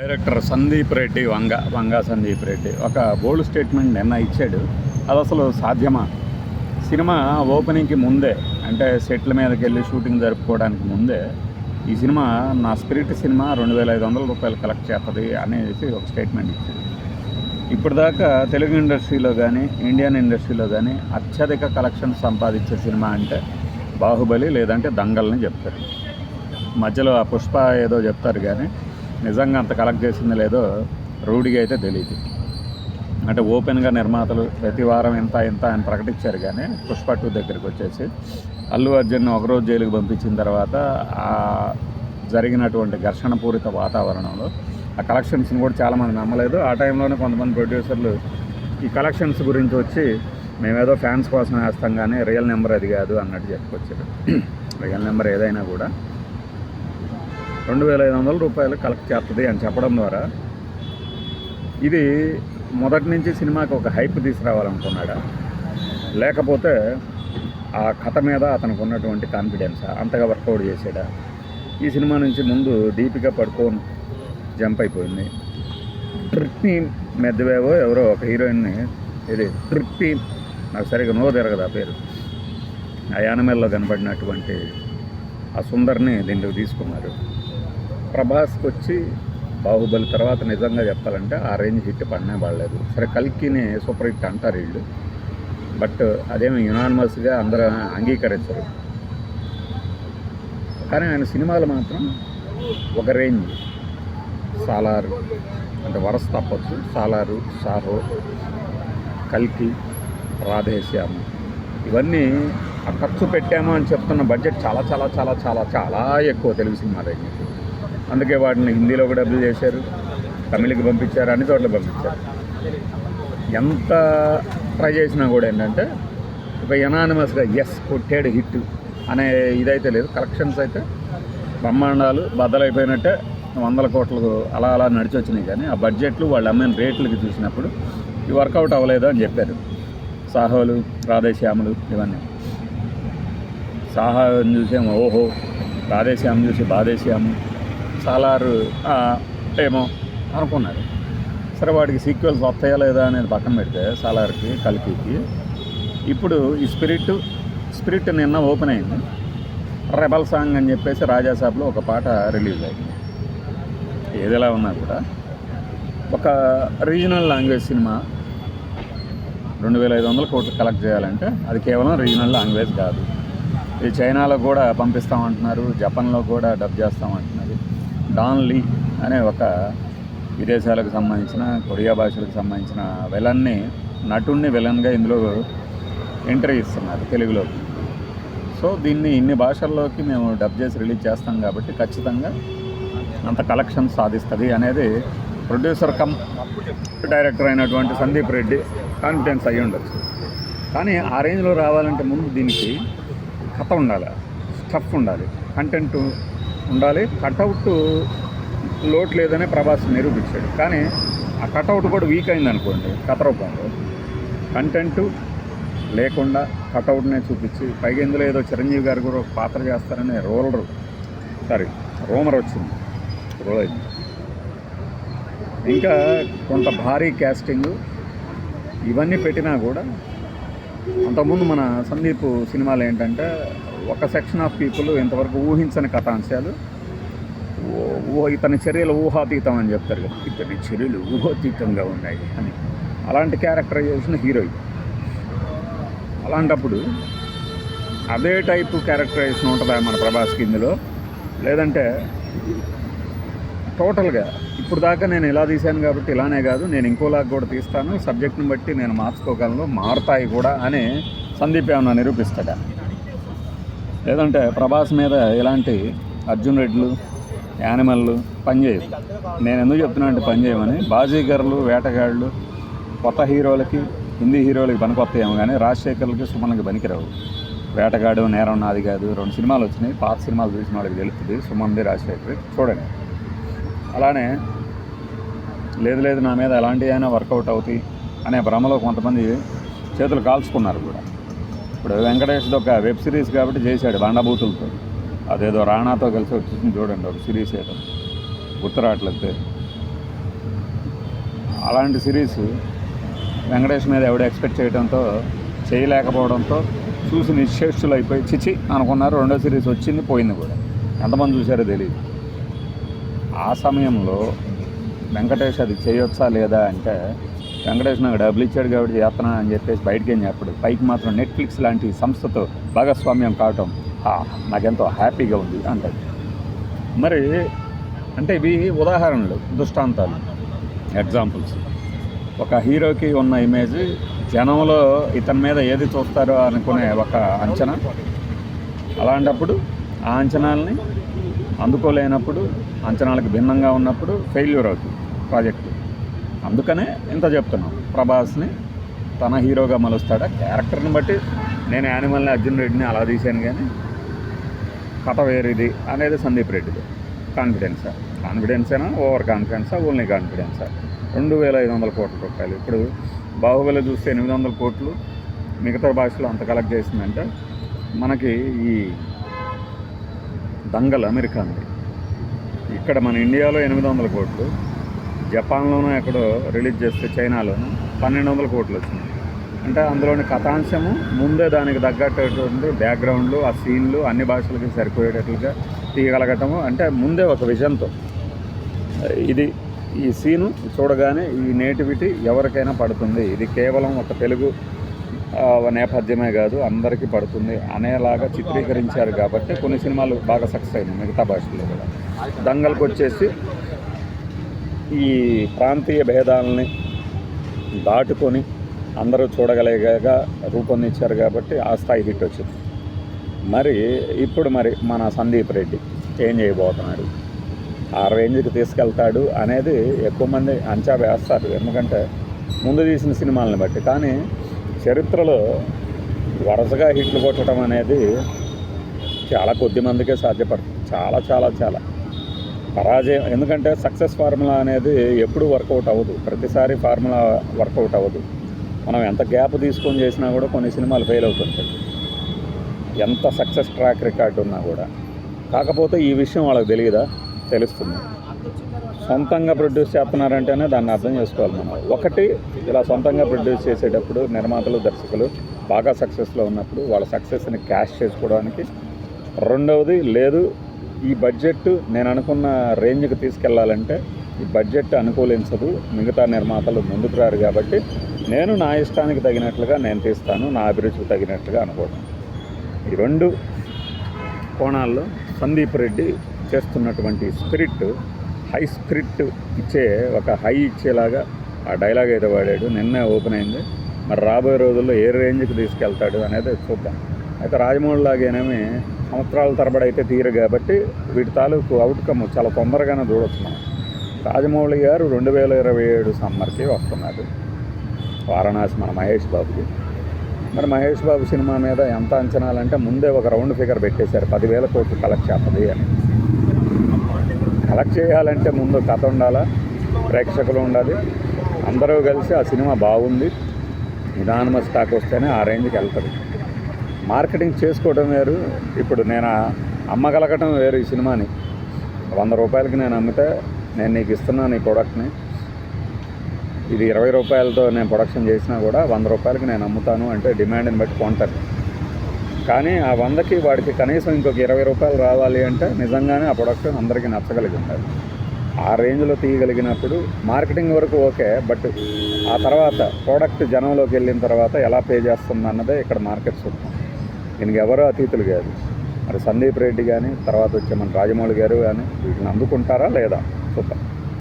Director Sandeep Reddy Vanga Vanga Sandeep Reddy. ఒక bold statement నిన్న ఇచ్చాడు. అది అసలు సాధ్యమా? సినిమా ఓపెనింగ్కి ముందే అంటే సెట్ల మీదకి వెళ్ళి షూటింగ్ జరుపుకోవడానికి ముందే ఈ సినిమా నా స్పిరిట్ సినిమా రెండు వేల ఐదు వందల రూపాయలు కలెక్ట్ చేస్తుంది అనేసి ఒక స్టేట్మెంట్ ఇచ్చాడు. ఇప్పటిదాకా తెలుగు ఇండస్ట్రీలో కానీ ఇండియన్ ఇండస్ట్రీలో కానీ అత్యధిక కలెక్షన్ సంపాదించే సినిమా అంటే బాహుబలి లేదంటే దంగల్ని చెప్తారు. మధ్యలో ఆ పుష్ప ఏదో చెప్తారు కానీ నిజంగా అంత కలెక్ట్ చేసింది లేదో రూఢిగా అయితే తెలియదు అంటే ఓపెన్గా నిర్మాతలు ప్రతి వారం ఇంత ఇంత అని ప్రకటించారు కానీ పుష్ప టూ దగ్గరికి వచ్చేసి అల్లు అర్జున్ ఒకరోజు జైలుకి పంపించిన తర్వాత ఆ జరిగినటువంటి ఘర్షణపూరిత వాతావరణంలో ఆ కలెక్షన్స్ని కూడా చాలామంది నమ్మలేదు. ఆ టైంలోనే కొంతమంది ప్రొడ్యూసర్లు ఈ కలెక్షన్స్ గురించి వచ్చి మేమేదో ఫ్యాన్స్ కోసం వేస్తాం కానీ రియల్ నెంబర్ అది కాదు అన్నట్టు చెప్పుకొచ్చారు. రియల్ నెంబర్ ఏదైనా కూడా రెండు వేల ఐదు వందల రూపాయలు కలెక్ట్ చేస్తుంది అని చెప్పడం ద్వారా ఇది మొదటి నుంచి సినిమాకి ఒక హైప్ తీసుకురావాలనుకున్నాడా. లేకపోతే ఆ కథ మీద అతనికి ఉన్నటువంటి కాన్ఫిడెన్స్ అంతగా వర్కౌట్ చేసాడా ఈ సినిమా నుంచి ముందు దీపిక పడుకోన్ జంప్ అయిపోయింది. ట్రిప్ని మెద్దవేవో ఎవరో ఒక హీరోయిన్ని ఇది ట్రిప్పి నాకు సరిగ్గా నో తిరగదు ఆ పేరు. ఆ యానమేల్లో కనబడినటువంటి ఆ సుందర్ని దీంట్లోకి తీసుకున్నారు. ప్రభాస్కి వచ్చి బాహుబలి తర్వాత నిజంగా చెప్పాలంటే ఆ రేంజ్ హిట్ పడినా పడలేదు. సరే కల్కిని సూపర్ హిట్ అంటారు వీళ్ళు. బట్ అదేమి యునానిమస్గా అందరూ అంగీకరించరు. కానీ ఆయన సినిమాలు మాత్రం ఒక రేంజ్. సాలారు అంటే వరస తప్పచ్చు. సాలారు సాహో కల్కి రాధేశ్యాము. ఇవన్నీ ఆ ఖర్చు పెట్టాము అని చెప్తున్న బడ్జెట్ చాలా చాలా చాలా చాలా చాలా ఎక్కువ తెలుగు సినిమా దగ్గర అందుకే వాటిని హిందీలో కూడా డబ్బులు చేశారు తమిళకి పంపించారు అన్ని చోట్ల పంపించారు. ఎంత ట్రై చేసినా కూడా ఏంటంటే ఒక ఎనానిమస్గా ఎస్ కొట్టాడు హిట్ అనే ఇదైతే లేదు. కలెక్షన్స్ అయితే బ్రహ్మాండాలు బద్దలైపోయినట్టే వందల కోట్లకు అలా అలా నడిచి వచ్చినాయి కానీ ఆ బడ్జెట్లు వాళ్ళు అమ్మిన రేట్లకి చూసినప్పుడు ఈ వర్కౌట్ అవ్వలేదు అని చెప్పారు. సాహోలు రాధేశ్యాములు ఇవన్నీ. సాహోని చూసేమో ఓహో రాధేశ్యాము చూసి బాధేశ్యాము. సాలారు ఏమో అనుకున్నారు. సరే వాడికి సీక్వెల్స్ వస్తాయా లేదా అనేది పక్కన పెడితే సాలార్కి కల్కికి. ఇప్పుడు ఈ స్పిరిట్ స్పిరిట్ నిన్న ఓపెన్ అయింది. రెబల్ సాంగ్ అని చెప్పేసి రాజాసాబ్లో ఒక పాట రిలీజ్ అయింది. ఏదిలా ఉన్నా కూడా. ఒక రీజనల్ లాంగ్వేజ్ సినిమా. రెండు వేల ఐదు వందల కోట్లు కలెక్ట్ చేయాలంటే అది కేవలం రీజనల్ లాంగ్వేజ్ కాదు. ఇది చైనాలో కూడా పంపిస్తామంటున్నారు జపాన్లో కూడా డబ్ చేస్తామంటున్నారు. డాన్ లీ అనే ఒక విదేశాలకు సంబంధించిన కొరియా భాషలకు సంబంధించిన విలన్ని నటుడిని విలన్గా ఇందులో ఎంట్రీ ఇస్తున్నారు తెలుగులోకి. సో దీన్ని ఇన్ని భాషల్లోకి మేము డబ్ చేసి రిలీజ్ చేస్తాం కాబట్టి ఖచ్చితంగా అంత కలెక్షన్ సాధిస్తుంది అనేది ప్రొడ్యూసర్ కమ్ డైరెక్టర్ అయినటువంటి సందీప్ రెడ్డి కాన్ఫిడెన్స్ అయ్యి ఉండొచ్చు. కానీ ఆ రేంజ్లో రావాలంటే ముందు దీనికి కథ ఉండాలి స్టఫ్ ఉండాలి కంటెంట్ ఉండాలి. కటౌట్ లోట్ లేదనే ప్రభాస్ నిరూపించాడు. కానీ ఆ కటౌట్ కూడా వీక్ అయింది అనుకోండి కథ రూపంలో కంటెంట్ లేకుండా కటౌట్నే చూపించి పైగా ఇందులో ఏదో చిరంజీవి గారు కూడా పాత్ర చేస్తారనే రోలర్ సారీ రోమర్ వచ్చింది. రోల్ అయింది. ఇంకా కొంత భారీ క్యాస్టింగ్ ఇవన్నీ పెట్టినా కూడా అంతకుముందు మన సందీప్ సినిమాలు ఏంటంటే ఒక సెక్షన్ ఆఫ్ పీపుల్ ఇంతవరకు ఊహించని కథాంశాలు. ఇతని చర్యలు ఊహాతీతం అని చెప్తారు కదా. ఇతని చర్యలు ఊహాతీతంగా ఉన్నాయి అని. అలాంటి క్యారెక్టరైజేషన్ హీరోయిన్ అలాంటప్పుడు అదే టైపు క్యారెక్టరైజేషన్ ఉంటుందా మన ప్రభాస్కి ఇందులో? లేదంటే టోటల్గా ఇప్పుడు దాకా నేను ఇలా తీశాను కాబట్టి ఇలానే కాదు నేను ఇంకోలాగా కూడా తీస్తాను సబ్జెక్ట్ని బట్టి నేను మార్చుకోగలను మారుతాయి కూడా అని సందీప్ ఏమన్నా నిరూపిస్తాడా? లేదంటే ప్రభాస్ మీద ఇలాంటి అర్జున్ రెడ్లు యానిమల్లు పనిచేయవు నేను ఎందుకు చెప్తున్నా అంటే పనిచేయమని బాజీగర్లు వేటగాళ్ళు కొత్త హీరోలకి హిందీ హీరోలకి పనికొస్తాయేమో కానీ రాజశేఖర్లకి సుమన్కి పనికిరావు. వేటగాడు నేరం నాది కాదు. రెండు సినిమాలు వచ్చినాయి. పాత సినిమాలు చూసిన వాళ్ళకి తెలుస్తుంది. సుమంది రాజశేఖర్ చూడండి. అలానే లేదు లేదు నా మీద ఎలాంటి అయినా వర్కౌట్ అవుతాయి అనే భ్రమలో కొంతమంది చేతులు కాల్చుకున్నారు కూడా. ఇప్పుడు వెంకటేష్ది ఒక వెబ్ సిరీస్ కాబట్టి చేశాడు బండబూతులతో అదేదో రాణాతో కలిసి వచ్చింది చూడండి ఒక సిరీస్ ఏదో. గుర్తు పేరు. అలాంటి సిరీస్ వెంకటేష్ మీద ఎవడు ఎక్స్పెక్ట్ చేయడంతో చేయలేకపోవడంతో చూసి నిశ్చేష్టులు అయిపోయి చిచి అనుకున్నారు రెండో సిరీస్ వచ్చింది పోయింది కూడా. ఎంతమంది చూశారో తెలియదు ఆ సమయంలో వెంకటేష్ అది చేయొచ్చా లేదా అంటే వెంకటేష్ నాకు డబ్బులు ఇచ్చాడు కాబట్టి చేస్తున్నాను అని చెప్పేసి బయటకి ఏం చెప్పాడు. పైకి మాత్రం నెట్ఫ్లిక్స్ లాంటి సంస్థతో భాగస్వామ్యం కావటం నాకెంతో హ్యాపీగా ఉంది అంటాడు. మరి అంటే ఇవి ఉదాహరణలు దృష్టాంతాలు ఎగ్జాంపుల్స్. ఒక హీరోకి ఉన్న ఇమేజ్ జనంలో ఇతని మీద ఏది చూస్తారో అనుకునే ఒక అంచనా. అలాంటప్పుడు ఆ అంచనాలని అందుకోలేనప్పుడు అంచనాలకు భిన్నంగా ఉన్నప్పుడు ఫెయిల్యూర్ అవుతుంది ప్రాజెక్టు అందుకనే ఇంత చెప్తున్నాం. ప్రభాస్ని తన హీరోగా మలుస్తాడా? క్యారెక్టర్ని బట్టి నేను యానిమల్ని అర్జున్ రెడ్డిని అలా తీశాను కానీ కథ వేరేది అనేది సందీప్ రెడ్డిది. కాన్ఫిడెన్సా కాన్ఫిడెన్సేనా ఓవర్ కాన్ఫిడెన్సా ఓన్లీ కాన్ఫిడెన్సా రెండు వేల ఐదు వందల కోట్ల రూపాయలు. ఇప్పుడు బాహుబలి చూస్తే ఎనిమిది వందల కోట్లు మిగతా భాషలో అంత కలెక్ట్ చేసిందంటే మనకి ఈ దంగల్ అమెరికా ఉంది ఇక్కడ మన ఇండియాలో ఎనిమిది వందల కోట్లు. జపాన్లోనూ ఎక్కడో రిలీజ్ చేస్తే చైనాలోనూ పన్నెండు వందల కోట్లు వచ్చింది. అంటే అందులోని కథాంశము ముందే దానికి తగ్గట్టుటువంటి బ్యాక్గ్రౌండ్లు ఆ సీన్లు అన్ని భాషలకి సరిపోయేటట్లుగా తీయగలగటము అంటే ముందే ఒక విజన్తో. ఇది ఈ సీను చూడగానే ఈ నేటివిటీ ఎవరికైనా పడుతుంది. ఇది కేవలం ఒక తెలుగు నేపథ్యమే కాదు అందరికీ పడుతుంది అనేలాగా చిత్రీకరించారు కాబట్టి కొన్ని సినిమాలు బాగా సక్సెస్ అయినాయి మిగతా భాషల్లో కూడా. దంగల్కి వచ్చేసి ఈ ప్రాంతీయ భేదాలని దాటుకొని అందరూ చూడగలిగేగా రూపొందించారు కాబట్టి ఆ స్థాయి హిట్ వచ్చింది. మరి ఇప్పుడు మరి మన సందీప్ రెడ్డి ఏం చేయబోతున్నాడు? ఆ రేంజ్కి తీసుకెళ్తాడు అనేది ఎక్కువ మంది అంచా వేస్తారు. ఎందుకంటే ముందు తీసిన సినిమాలను బట్టి. కానీ చరిత్రలో వరుసగా హిట్లు కొట్టడం అనేది చాలా కొద్ది మందికే సాధ్యపడుతుంది. చాలా చాలా చాలా. పరాజయం. ఎందుకంటే సక్సెస్ ఫార్ములా అనేది ఎప్పుడు వర్కౌట్ అవ్వదు. ప్రతిసారి ఫార్ములా వర్కౌట్ అవ్వదు. మనం ఎంత గ్యాప్ తీసుకొని చేసినా కూడా కొన్ని సినిమాలు ఫెయిల్ అవుతుంటాయి. ఎంత సక్సెస్ ట్రాక్ రికార్డు ఉన్నా కూడా. కాకపోతే ఈ విషయం వాళ్ళకి తెలియదా? తెలుస్తుంది. సొంతంగా ప్రొడ్యూస్ చేస్తున్నారంటేనే దాన్ని అర్థం చేసుకోవాలి మనం. ఒకటి ఇలా సొంతంగా ప్రొడ్యూస్ చేసేటప్పుడు నిర్మాతలు దర్శకులు బాగా సక్సెస్లో ఉన్నప్పుడు వాళ్ళ సక్సెస్ని క్యాష్ చేసుకోవడానికి. రెండవది లేదు ఈ బడ్జెట్ నేను అనుకున్న రేంజ్కి తీసుకెళ్ళాలంటే ఈ బడ్జెట్ అనుకూలించదు. మిగతా నిర్మాతలు ముందుకు రారు కాబట్టి నేను నా ఇష్టానికి తగినట్లుగా నేను తీస్తాను. నా అభిరుచికి తగినట్లుగా అనుకోవడం ఈ రెండు కోణాల్లో సందీప్ రెడ్డి చేస్తున్నటువంటి స్పిరిట్ హై స్పిరిట్ ఇచ్చే ఒక హై ఇచ్చేలాగా ఆ డైలాగ్ అయితే వాడాడు. నిన్నే ఓపెన్ అయింది. మరి రాబోయే రోజుల్లో ఏ రేంజ్కి తీసుకెళ్తాడు అనేది చూద్దాం. అయితే రాజమౌళిలాగేనేమి సంవత్సరాల తరబడి అయితే తీరు కాబట్టి వీటి తాలూకు అవుట్కమ్ చాలా తొందరగానే చూడొచ్చు మనం. రాజమౌళి గారు రెండు వేల ఇరవై ఏడు సమ్మర్కి వస్తున్నారు. వారణాసి మన మహేష్ బాబుకి. మరి మహేష్ బాబు సినిమా మీద ఎంత అంచనాలంటే ముందే ఒక రౌండ్ ఫిగర్ పెట్టేశారు. పదివేల కోట్లు కలెక్ట్ చేస్తుంది అని. కలెక్ట్ చేయాలంటే ముందు కథ ఉండాలా? ప్రేక్షకులు ఉండాలి. అందరూ కలిసి ఆ సినిమా బాగుంది. నిదానమ స్టాక్ వస్తేనే ఆ రేంజ్కి వెళ్తుంది. మార్కెటింగ్ చేసుకోవడం వేరు. ఇప్పుడు నేను అమ్మగలగటం వేరు ఈ సినిమాని. వంద రూపాయలకి నేను అమ్మితే నేను నీకు ఇస్తున్నాను ఈ ప్రోడక్ట్ని. ఇది ఇరవై రూపాయలతో నేను ప్రొడక్షన్ చేసినా కూడా వంద రూపాయలకి నేను అమ్ముతాను అంటే డిమాండ్ని బట్టి కొంటారు. కానీ ఆ వందకి వాడికి కనీసం ఇంకొక ఇరవై రూపాయలు రావాలి అంటే నిజంగానే ఆ ప్రొడక్ట్ అందరికీ నచ్చగలిగి ఆ రేంజ్లో తీయగలిగినప్పుడు మార్కెటింగ్ వరకు ఓకే బట్ ఆ తర్వాత ప్రోడక్ట్ జనంలోకి వెళ్ళిన తర్వాత ఎలా పే చేస్తుంది అన్నదే ఇక్కడ మార్కెట్ చూస్తాం దీనికి ఎవరో అతీతులు కాదు. మరి సందీప్ రెడ్డి కానీ తర్వాత వచ్చే మన రాజమౌళి గారు కానీ వీటిని అందుకుంటారా లేదా? చూద్దాం